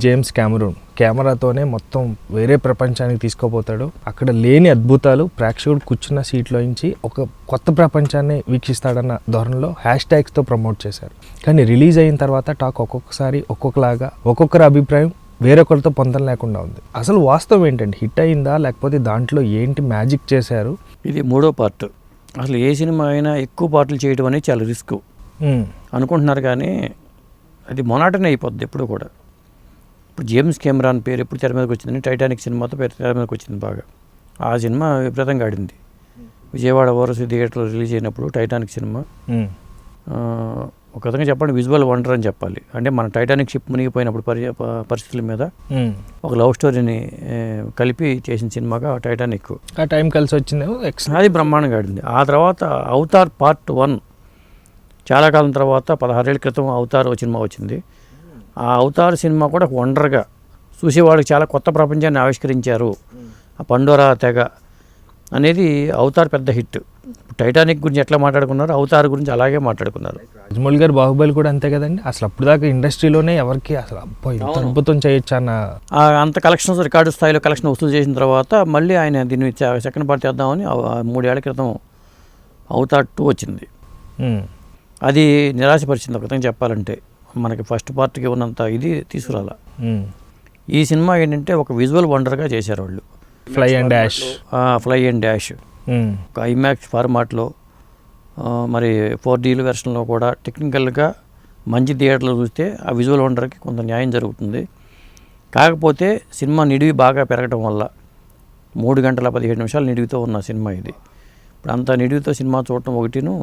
James Cameroon కెమెరాతోనే మొత్తం వేరే ప్రపంచానికి తీసుకుపోతాడు. అక్కడ లేని అద్భుతాలు ప్రేక్షకుడు కూర్చున్న సీట్లో నుంచి ఒక కొత్త ప్రపంచాన్ని వీక్షిస్తాడన్న ధోరణిలో హ్యాష్ ట్యాగ్స్తో ప్రమోట్ చేశారు. కానీ రిలీజ్ అయిన తర్వాత టాక్ ఒక్కొక్కసారి ఒక్కొక్కలాగా ఒక్కొక్కరి అభిప్రాయం వేరొకరితో పొందం లేకుండా ఉంది. అసలు వాస్తవం ఏంటండి హిట్ అయిందా లేకపోతే దాంట్లో ఏంటి మ్యాజిక్ చేశారు? ఇది మూడో పార్ట్. అసలు ఏ సినిమా అయినా ఎక్కువ పార్ట్లు చేయడం అనేది చాలా రిస్క్. అనుకుంటున్నారు కానీ అది మొనాటనే అయిపోద్ది ఎప్పుడు కూడా. ఇప్పుడు జేమ్స్ కెమెరాన్ పేరు ఎప్పుడు తెర మీదకి వచ్చిందని టైటానిక్ సినిమాతో పేరు తెర మీదకి వచ్చింది బాగా. ఆ సినిమా విపరీతంగా ఆడింది. విజయవాడ ఓరసి థియేటర్లో రిలీజ్ అయినప్పుడు టైటానిక్ సినిమా. ఒక విధంగా చెప్పండి విజువల్ వండర్ అని చెప్పాలి. అంటే మన టైటానిక్ షిప్ మునిగిపోయినప్పుడు పరి పరిస్థితుల మీద. ఒక లవ్ స్టోరీని కలిపి చేసిన సినిమాగా టైటానిక్ ఆ టైం కలిసి వచ్చిందేమో ఎక్స్ అది బ్రహ్మాండంగా ఆడింది. ఆ తర్వాత అవతార్ పార్ట్ వన్ చాలా కాలం తర్వాత పదహారేళ్ళ క్రితం అవతార్ సినిమా వచ్చింది. ఆ అవతార్ సినిమా కూడా వండర్గా చూసేవాడికి చాలా కొత్త ప్రపంచాన్ని ఆవిష్కరించారు. ఆ పండోరా తెగ అనేది అవతార్ పెద్ద హిట్. టైటానిక్ గురించి ఎట్లా మాట్లాడుకున్నారు అవతార్ గురించి అలాగే మాట్లాడుకున్నారు. రాజమౌళి గారు బాహుబలి కూడా అంతే కదండి. అసలు అప్పుడు దాకా ఇండస్ట్రీలోనే ఎవరికి అసలు అబ్బా ఇంత అవును. అద్భుతం చేయొచ్చు అన్న అంత కలెక్షన్స్ రికార్డు స్థాయిలో కలెక్షన్ వసూలు చేసిన తర్వాత మళ్ళీ ఆయన దీన్ని సెకండ్ పార్ట్ చేద్దామని మూడేళ్ళ క్రితం అవతార్ టూ వచ్చింది. అది నిరాశపరిచింది ఒక విధంగా చెప్పాలంటే. మనకి ఫస్ట్ పార్ట్కి ఉన్నంత ఇది తీసుకురాల. ఈ సినిమా ఏంటంటే ఒక విజువల్ వండర్గా చేశారు వాళ్ళు. Fly and dash fly and dash ఒక ఐమాక్స్ ఫార్మాట్లో మరి ఫోర్ డీల్ వెర్షన్లో కూడా టెక్నికల్గా మంచి థియేటర్లో చూస్తే ఆ విజువల్ వండర్కి కొంత న్యాయం జరుగుతుంది. కాకపోతే సినిమా నిడివి బాగా పెరగడం వల్ల మూడు గంటల పదిహేడు నిమిషాలు నిడివితో ఉన్న సినిమా ఇది. ఇప్పుడు అంత నిడివితో సినిమా చూడటం ఒకటిను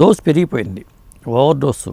డోస్ పెరిగిపోయింది. Over dose